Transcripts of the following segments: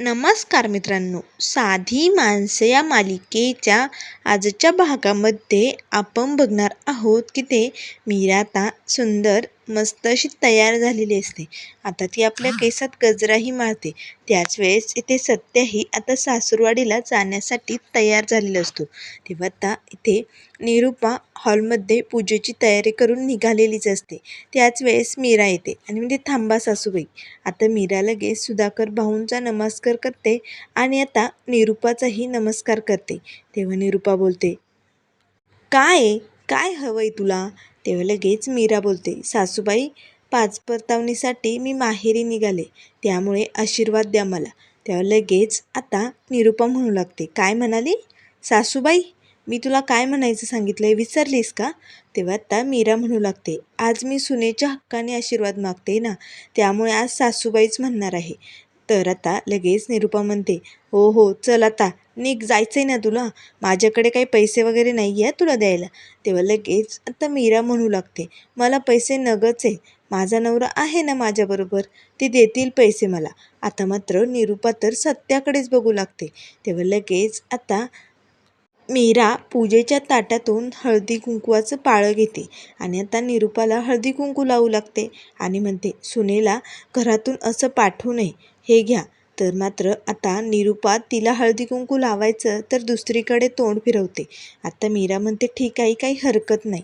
नमस्कार मित्रांनो. साधी माणसं या मालिकेच्या आजच्या भागामध्ये आपण बघणार आहोत की ते मीरा आता सुंदर मस्त अशी तयार झालेली असते. आता ती आपल्या केसात गजराही मारते. त्याच वेळेस इथे सत्याही आता सासूरवाडीला जाण्यासाठी तयार झालेला असतो. तेव्हा आता इथे निरूपा हॉलमध्ये पूजेची तयारी करून निघालेलीच असते. त्याच वेळेस मीरा येते आणि म्हणजे थांबा सासूबाई. आता मीरा लगेच सुधाकर भाऊंचा नमस्कार करते आणि आता निरूपाचाही नमस्कार करते. तेव्हा निरूपा बोलते काय काय हवंय तुला? तेव्हा लगेच मीरा बोलते सासूबाई पाच परतावणीसाठी मी माहेरी निघाले त्यामुळे आशीर्वाद द्या मला. तेव्हा लगेच आता निरुपा म्हणू लागते काय म्हणाली? सासूबाई मी तुला काय म्हणायचं सांगितलं आहे विसरलीस का? तेव्हा आता मीरा म्हणू लागते आज मी सुनेच्या हक्काने आशीर्वाद मागते ना त्यामुळे आज सासूबाईच म्हणणार आहे. तर आता लगेच निरूपा म्हणते हो हो चल आता निघ जायचं आहे ना तुला. माझ्याकडे काही पैसे वगैरे नाही आहे तुला द्यायला. तेव्हा लगेच आता मीरा म्हणू लागते मला पैसे नगच आहे. माझा नवरा आहे ना माझ्याबरोबर. ते देतील पैसे मला. आता मात्र निरूपा तर सत्याकडेच बघू लागते. तेव्हा लगेच आता मीरा पूजेच्या ताटातून हळदी कुंकवाचं पाळं घेते आणि आता निरूपाला हळदी कुंकू लावू लागते आणि म्हणते सुनेला घरातून असं पाठवू नये हे घ्या. तर मात्र आता निरूपा तिला हळदी कुंकू लावायचं तर दुसरीकडे तोंड फिरवते. आता मीरा म्हणते ठीक आहे काही हरकत नाही.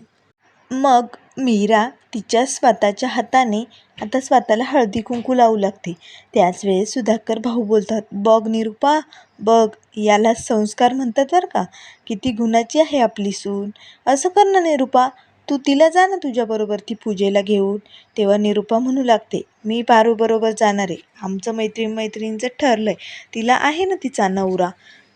मग मीरा तिच्या स्वतःच्या हाताने आता स्वतःला हळदी कुंकू लावू लागते. त्याच वेळेस सुधाकर भाऊ बोलतात बघ निरूपा बघ याला संस्कार म्हणतात बरं का. किती गुणाची आहे आपली सून. असं कर ना निरूपा तू तिला जा ना तुझ्याबरोबर ती पूजेला घेऊन. तेव्हा निरूपा म्हणू लागते मी पारूबरोबर जाणार आहे. आमचं मैत्रीण मैत्रिणींचं ठरलं आहे तिला आहे ना तिचा नवरा.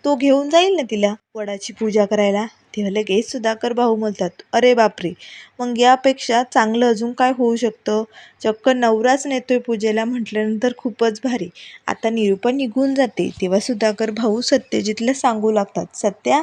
तो घेऊन जाईल ना तिला वडाची पूजा करायला? तेव्हा लगेच सुधाकर भाऊ म्हणतात अरे बापरे! मग यापेक्षा चांगलं अजून काय होऊ शकतं? चक्क नवराच नेतोय पूजेला म्हटल्यानंतर खूपच भारी. आता निरूपा निघून जाते. तेव्हा सुधाकर भाऊ सत्यजितला सांगू लागतात. सत्या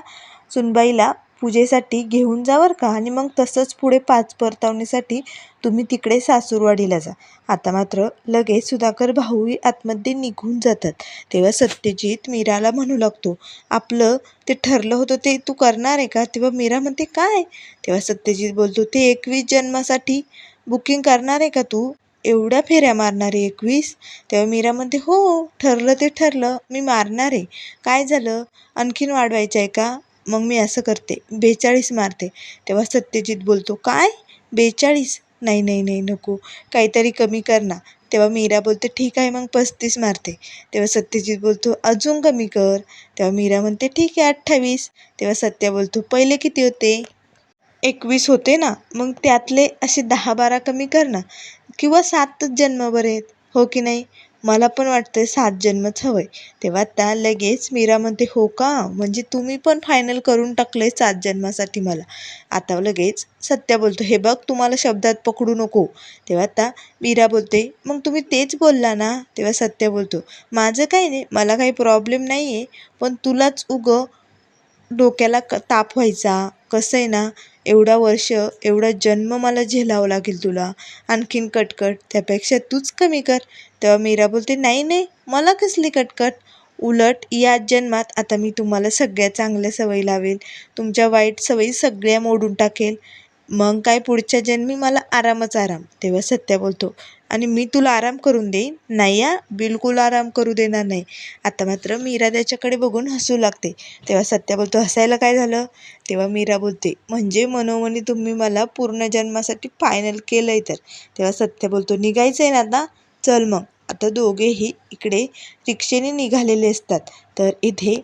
सुनबाईला पूजेसाठी घेऊन जा बरं का. आणि मग तसंच पुढे पाच परतावणीसाठी तुम्ही तिकडे सासूरवाडीला जा. आता मात्र लगेच सुधाकर भाऊही आतमध्ये निघून जातात. तेव्हा सत्यजित मीराला म्हणू लागतो आपलं ते ठरलं होतं ते तू करणार आहे का? तेव्हा मीरा म्हणते काय? तेव्हा सत्यजित बोलतो ते एकवीस जन्मासाठी बुकिंग करणार आहे का तू? एवढ्या फेऱ्या मारणार आहे एकवीस? तेव्हा मीरा म्हणते हो ठरलं ते ठरलं मी मारणार आहे. काय झालं? आणखीन वाढवायचं आहे का? मग मी असं करते बेचाळीस मारते. तेव्हा सत्यजित बोलतो काय? बेचाळीस? नाही नाही नाही नको. काहीतरी कमी कर ना. तेव्हा मीरा बोलते ठीक आहे. मग पस्तीस मारते. तेव्हा सत्यजित बोलतो अजून कमी कर. तेव्हा मीरा म्हणते ठीक आहे अठ्ठावीस. तेव्हा सत्या बोलतो पहिले किती होते? एकवीस होते ना. मग त्यातले असे दहा बारा कमी कर ना. किंवा सातच जन्म बरे आहेत. हो की नाही? मला पण वाटतंय सात जन्मच हवं आहे तेव्हा त्या लगेच मीरा म्हणते हो का? म्हणजे तुम्ही पण फायनल करून टाकलं आहे सात जन्मासाठी मला. आता लगेच सत्या बोलतो हे बघ तुम्हाला शब्दात पकडू नको. तेव्हा आता मीरा बोलते मग तुम्ही तेच बोलला ना? तेव्हा सत्य बोलतो माझं काही नाही मला काही प्रॉब्लेम नाही आहे पण तुलाच उगं डोक्याला क ताप व्हायचा कसं आहे ना? एवढा वर्ष एवढा जन्म मला झेलावं लागेल तुला. आणखीन कटकट. त्यापेक्षा तूच कमी कर. तेव्हा मीरा बोलते नाही नाही मला कसली कटकट? उलट या जन्मात आता मी तुम्हाला सगळ्या चांगल्या सवयी लावेल. तुमच्या वाईट सवयी सगळ्या मोडून टाकेल. मग काय पुढच्या जन्मी मला आरामच आराम. तेव्हा सत्या बोलतो आणि मी तुला आराम करून देईन. नाही या बिलकुल आराम करू देणार नाही. आता मात्र मीरा त्याच्याकडे बघून हसू लागते. तेव्हा सत्या बोलतो हसायला काय झालं? तेव्हा मीरा बोलते म्हणजे मनोमनी तुम्ही मला पूर्ण जन्मासाठी फायनल केलं आहे तर. तेव्हा सत्य बोलतो निघायचं आहे ना आता? चल मग. आता दोघेही इकडे रिक्षेने निघालेले असतात. तर इथे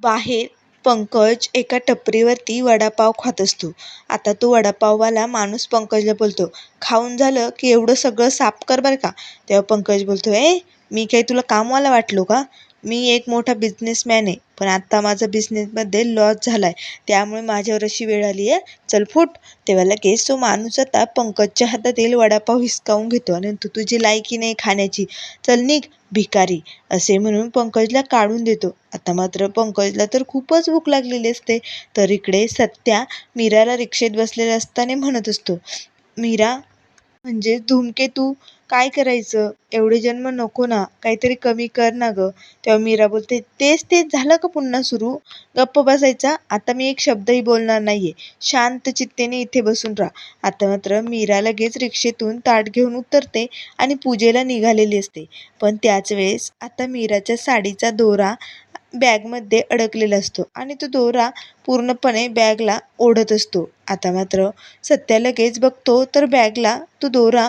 बाहेर पंकज एका टपरीवरती वडापाव खात असतो. आता तो वडापाववाला माणूस पंकजला बोलतो खाऊन झालं की एवढं सगळं साफ कर बरं का? तेव्हा पंकज बोलतो ए मी काही तुला कामवाला वाटलो का? मी एक मोठा बिझनेसमॅन आहे. पण आत्ता माझा बिझनेसमध्ये लॉस झाला आहे त्यामुळे माझ्यावर अशी वेळ आली आहे. चल फूट. तेव्हा लगेच तो माणूस आता पंकजच्या हातातील वडापाव हिसकावून घेतो आणि तू तुझी लायकी नाही खाण्याची. चल निघ भिकारी. असे म्हणून पंकजला काढून देतो. आता मात्र पंकजला तर खूपच भूक लागलेली असते. तर इकडे सत्या मीराला रिक्षेत बसलेला असताना म्हणत असतो मीरा म्हणजे धूमकेतू काय करायचं? एवढे जन्म नको ना. काहीतरी कमी कर ना गं. तेव्हा मीरा बोलते तेच तेच झालं का पुन्हा सुरू? गप्प बसायचा. आता मी एक शब्दही बोलणार नाहीये. शांत चित्तेने इथे बसून राहा. आता मात्र मीरा लगेच रिक्षेतून ताट घेऊन उतरते आणि पूजेला निघालेली असते. पण त्याच वेळेस आता मीराच्या साडीचा दोरा बॅगमध्ये अडकलेला असतो आणि तो दोरा पूर्णपणे बॅगला ओढत असतो. आता मात्र सत्या लगेच बघतो तर बॅगला तो दोरा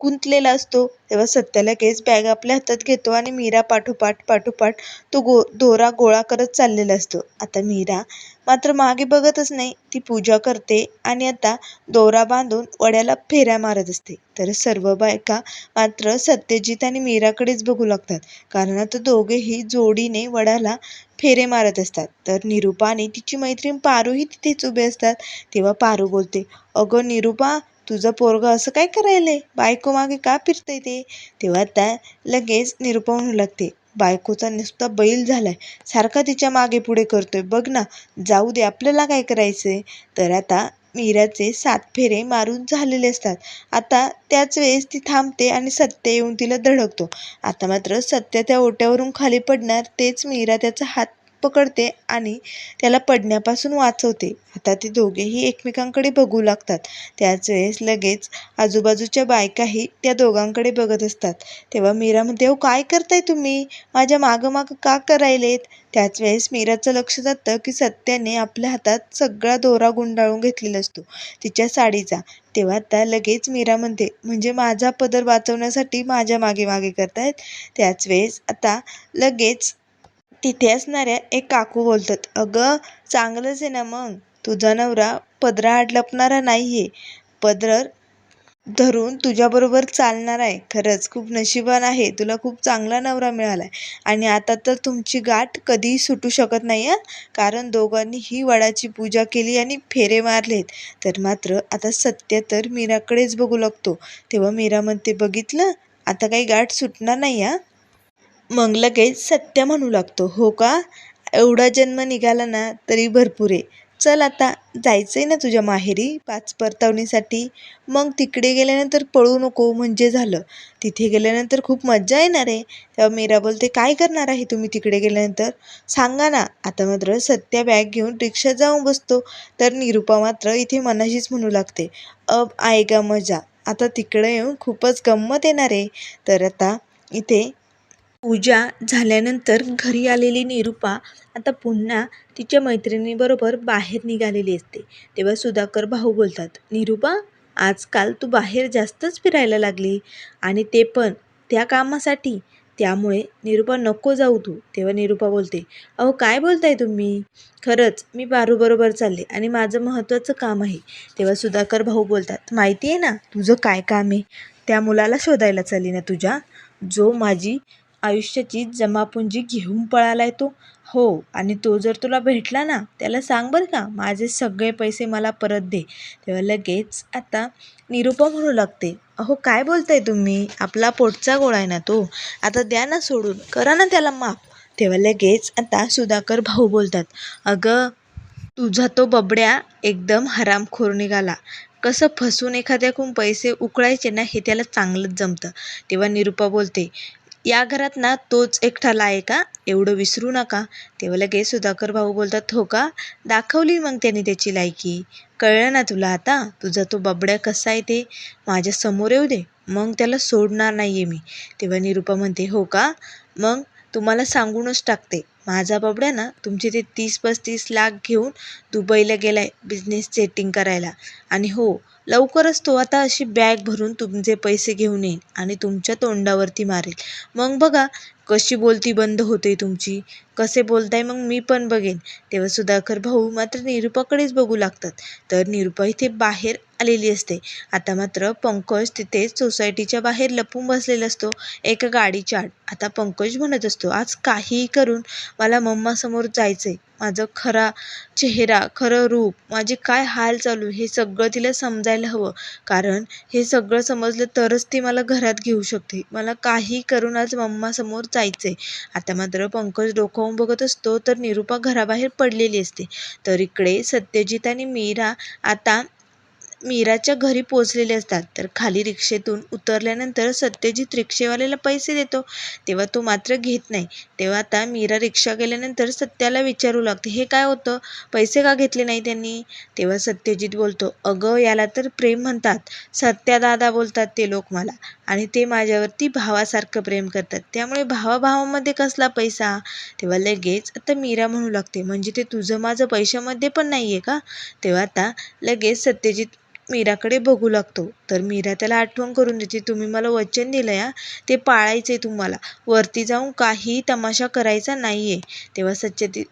गुंतलेला असतो. तेव्हा सत्या लगेच बॅग आपल्या हातात घेतो आणि मीरा पाठोपाठ पाठोपाठ तो गो दोरा गोळा करत चाललेला असतो. आता मीरा मात्र मागे बघतच नाही ती पूजा करते आणि आता दोरा बांधून वड्याला फेऱ्या मारत असते. तर सर्व बायका मात्र सत्यजित आणि मीराकडेच बघू लागतात. कारण आता दोघेही जोडीने वड्याला फेरे मारत असतात. तर निरूपा आणि तिची मैत्रीण पारूही तिथेच उभे असतात. तेव्हा पारू बोलते अगं निरूपा तुझं पोरगं असं काय करायले बायको मागे का फिरतंय ते? तेव्हा त्या लगेच निरूपा म्हणू लागते बायकोचा नुसता बैल झालाय. सारखा तिच्यामागे पुढे करतोय. बघ ना जाऊ दे आपल्याला काय करायचंय? तर आता मीराचे सात फेरे मारून झालेले असतात. आता त्याच वेळेस ती थांबते आणि सत्य येऊन तिला धडकतो. आता मात्र सत्य त्या ओट्यावरून खाली पडणार तेच मीरा त्याचा हात पकडते आणि त्याला पडण्यापासून वाचवते. आता ते दोघेही एकमेकांकडे बघू लागतात. त्याच वेळेस लगेच आजूबाजूच्या बायकाही त्या दोघांकडे बघत असतात. तेव्हा मीरा म्हणते अहो काय करताय तुम्ही? माझ्या मागं मागं का करायलेत? त्याच वेळेस मीराचं लक्ष जातं की सत्याने आपल्या हातात सगळा दोरा गुंडाळून घेतलेला असतो तिच्या साडीचा. तेव्हा त्या लगेच मीरा म्हणते म्हणजे माझा पदर वाचवण्यासाठी माझ्या मागे मागे करतायत? त्याच वेळेस आता लगेच तिथे असणाऱ्या एक काकू बोलतात अगं चांगलंच आहे ना मग. तुझा नवरा पदराआड लपणारा नाही आहे पदर धरून तुझ्याबरोबर चालणार आहे. खरंच खूप नशिबान आहे. तुला खूप चांगला नवरा मिळाला आहे आणि आता तर तुमची गाठ कधीही सुटू शकत नाही आहे कारण दोघांनी ही वडाची पूजा केली आणि फेरे मारलेत. तर मात्र आता सत्य तर मीराकडेच बघू लागतो. तेव्हा मीरा म्हणते बघितलं? आता काही गाठ सुटणार नाही हा? मग लगेच सत्य म्हणू लागतो. हो का? एवढा जन्म निघाला ना तरी भरपूर आहे. चल आता जायचं आहे ना तुझ्या माहेरी पाच परतावणीसाठी? मग तिकडे गेल्यानंतर पळू नको म्हणजे झालं. तिथे गेल्यानंतर खूप मज्जा येणार आहे. तेव्हा मीरा बोलते काय करणार आहे तुम्ही तिकडे गेल्यानंतर? सांगा ना आता मात्र सत्या बॅग घेऊन रिक्षात जाऊन बसतो. तर निरूपा मात्र इथे मनाशीच म्हणू लागते अब आएगा मजा. आता तिकडे येऊन खूपच गंमत येणार आहे. तर आता इथे पूजा झाल्यानंतर घरी आलेली निरूपा आता पुन्हा तिच्या मैत्रिणीबरोबर बाहेर निघालेली असते. तेव्हा सुधाकर भाऊ बोलतात निरूपा आजकाल तू बाहेर जास्तच फिरायला लागली आणि ते पण त्या कामासाठी. त्यामुळे निरूपा नको जाऊ तू. तेव्हा निरूपा बोलते अहो काय बोलताय तुम्ही? खरंच मी बारूबरोबर चालले आणि माझं महत्त्वाचं काम आहे. तेव्हा सुधाकर भाऊ बोलतात माहिती आहे ना तुझं काय काम आहे? त्या मुलाला शोधायला चालली ना तुझ्या? जो माझी आयुष्याची जमापुंजी घेऊन पळालाय तो. हो आणि तो जर तुला भेटला ना त्याला सांग बरं का माझे सगळे पैसे मला परत दे. तेव्हा लगेच आता निरुपा म्हणू लागते अहो काय बोलताय तुम्ही? आपला पोटचा गोळा आहे ना तो. आता द्या ना सोडून करा ना त्याला माफ तेव्हा लगेच आता सुधाकर भाऊ बोलतात अगं तुझा तो बबड्या एकदम हरामखोर निघाला. कसं फसून एखाद्याकडून पैसे उकळायचे ना हे त्याला चांगलंच जमतं. तेव्हा निरुपा बोलते या घरात ना तोच एकठाला आहे का एवढं विसरू नका. तेव्हा लगेच सुधाकर भाऊ बोलतात हो का? दाखवली मग त्याने त्याची लायकी. कळलं ना तुला आता? तुझा तो बबड्या कसा आहे ते? माझ्यासमोर येऊ दे. मग त्याला सोडणार नाही आहे मी. तेव्हा निरूपा म्हणते हो का? मग तुम्हाला सांगूनच टाकते. माझा बबड्या ना तुमचे ते तीस पस्तीस लाख घेऊन दुबईला गेला आहे बिझनेस सेटिंग करायला. आणि हो लवकरच तो आता अशी बॅग भरून तुमचे पैसे घेऊन येईल आणि तुमच्या तोंडावरती मारेल. मग बघा कशी बोलती बंद होते तुमची? कसे बोलताय? मग मी पण बघेन. तेव्हा सुधाकर भाऊ मात्र निरूपाकडेच बघू लागतात. तर निरूपा इथे बाहेर आलेली असते. आता मात्र पंकज तिथेच सोसायटीच्या बाहेर लपून बसलेला असतो. एका गाडीच्या आड आता पंकज म्हणत असतो आज काहीही करून मला मम्मासमोर जायचं आहे माझं खरा चेहरा खरं रूप माझे काय हाल चालू हे सगळं तिला समजायला हवं. कारण हे सगळं समजलं तरच ती मला घरात घेऊ शकते. मला काही करून आज मम्मासमोर जायचं आहे आता मात्र पंकज डोकावून बघत असतो तर निरूपा घराबाहेर पडलेली असते. तर इकडे सत्यजित आणि मीरा आता मीराच्या घरी पोचलेले असतात. तर खाली रिक्षेतून उतरल्यानंतर सत्यजित रिक्षेवाल्याला पैसे देतो. तेव्हा तो मात्र घेत नाही. तेव्हा आता मीरा रिक्षा गेल्यानंतर सत्याला विचारू लागते हे काय होतं? पैसे का घेतले नाही त्यांनी? तेव्हा सत्यजित बोलतो अगं याला तर प्रेम म्हणतात. सत्या दादा बोलतात ते लोक मला. आणि ते माझ्यावरती भावासारखं प्रेम करतात. त्यामुळे भावाभावामध्ये कसला पैसा? तेव्हा लगेच आता मीरा म्हणू लागते म्हणजे ते तुझं माझं पैशामध्ये पण नाही आहे का? तेव्हा आता लगेच सत्यजित मीराकडे बघू लागतो. तर मीरा त्याला आठवण करून देते तुम्ही मला वचन दिलं या ते पाळायचं आहे तुम्हाला. वरती जाऊन काही तमाशा करायचा नाही आहे तेव्हा सच्चती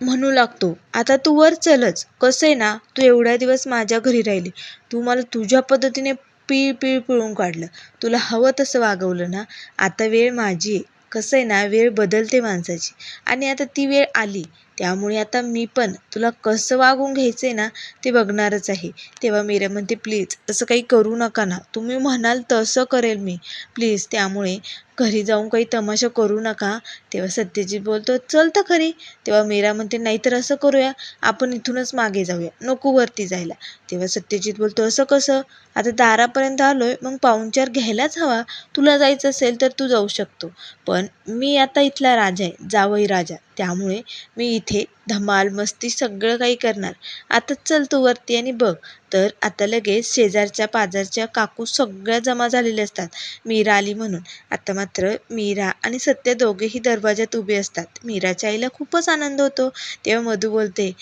म्हणू लागतो आता तू वर चलच. कसं आहे ना तू एवढ्या दिवस माझ्या घरी राहिली. तू मला तुझ्या पद्धतीने पीळ पिळ पिळून काढलं. तुला हवं तसं वागवलं ना? आता वेळ माझी आहे. कसं आहे ना वेळ बदलते माणसाची. आणि आता ती वेळ आली. त्यामुळे आता मी पण तुला कसं वागून घ्यायचं आहे ना ते बघणारच आहे. तेव्हा मीरा म्हणते प्लीज असं काही करू नका ना. तुम्ही म्हणाल तसं करेल मी. प्लीज त्यामुळे घरी जाऊन काही तमाशा करू नका. तेव्हा सत्यजित बोलतो चल तर खरी. तेव्हा मीरा म्हणते नाहीतर असं करूया. आपण इथूनच मागे जाऊया. नको वरती जायला. तेव्हा सत्यजित बोलतो असं कसं? आता दारापर्यंत आलोय मग पाहुणचार घ्यायलाच हवा. तुला जायचं असेल तर तू जाऊ शकतो. पण मी आता इथला राजा आहे. जावई राजा. त्यामुळे मी इथे धमाल मस्ती सगळं काही करणार. आता चल तू वरती आणि बघ. तर आता लगेच शेजारच्या पाजारच्या काकू सगळ्या जमा झालेल्या असतात. मीरा आली म्हणून. आता मात्र मीरा आणि सत्य दोघेही दरवाजात उभे असतात. मीराच्या आईला खूपच आनंद होतो. तेव्हा मधू बोलते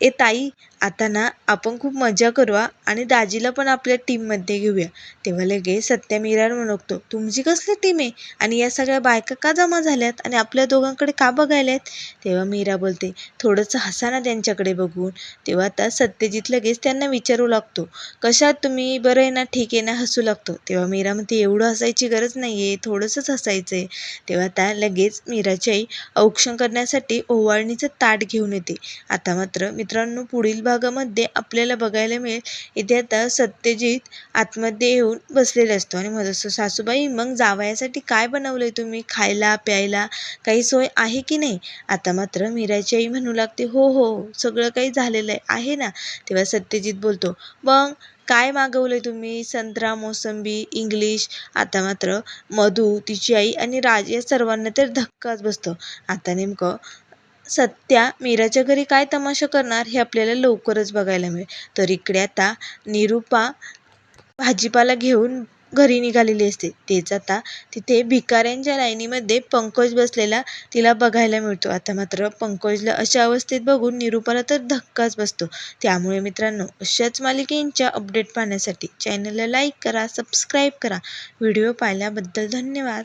ए ताई आता ना आपण खूप मजा करू आणि दाजीला पण आपल्या टीममध्ये घेऊया. तेव्हा लगेच सत्या मीराला म्हणतो तुमची कसली टीम आहे? आणि या सगळ्या बायका का जमा झाल्यात? आणि आपल्या दोघांकडे का बघायला आहेत तेव्हा मीरा बोलते थोडंसं हसा ना त्यांच्याकडे बघून. तेव्हा आता सत्यजित लगेच त्यांना विचारू लागतो कशात तुम्ही? बरं आहे ना? ठीक आहे ना? हसू लागतो. तेव्हा मीरा म्हणते एवढं हसायची गरज नाही आहे थोडंसंच हसायचं आहे तेव्हा आता लगेच मीराची आई औक्षण करण्यासाठी ओवाळणीचं ताट घेऊन येते. आता मात्र मित्रांनो पुढील भागामध्ये आपल्याला बघायला मिळेल. इथे आता सत्यजित आतमध्ये येऊन बसलेला असतो आणि म्हणत असतो सासूबाई मग जावयासाठी काय बनवलं आहे तुम्ही? खायला प्यायला काही सोय आहे की नाही? आता मात्र मीराची आई म्हणू लागते. हो हो सगळं काही झालेलं आहे आहे ना? तेव्हा सत्यजित बोलतो मग काय मागवलं आहे तुम्ही? संत्रा मोसंबी इंग्लिश आता मात्र मधू तिची आई आणि राज या सर्वांना तर धक्काच बसतो. आता नेमकं सत्या मीराच्या घरी काय तमाशा करणार हे आपल्याला लवकरच बघायला मिळेल. तर इकडे आता निरूपा भाजीपाला घेऊन घरी निघालेली असते. तेच आता तिथे भिकाऱ्यांच्या लाईनीमध्ये पंकज बसलेला तिला बघायला मिळतो. आता मात्र पंकजला अशा अवस्थेत बघून निरूपाला तर धक्काच बसतो. त्यामुळे मित्रांनो अशाच मालिकेंच्या अपडेट पाहण्यासाठी चॅनलला लाईक करा सबस्क्राईब करा. व्हिडिओ पाहिल्याबद्दल धन्यवाद.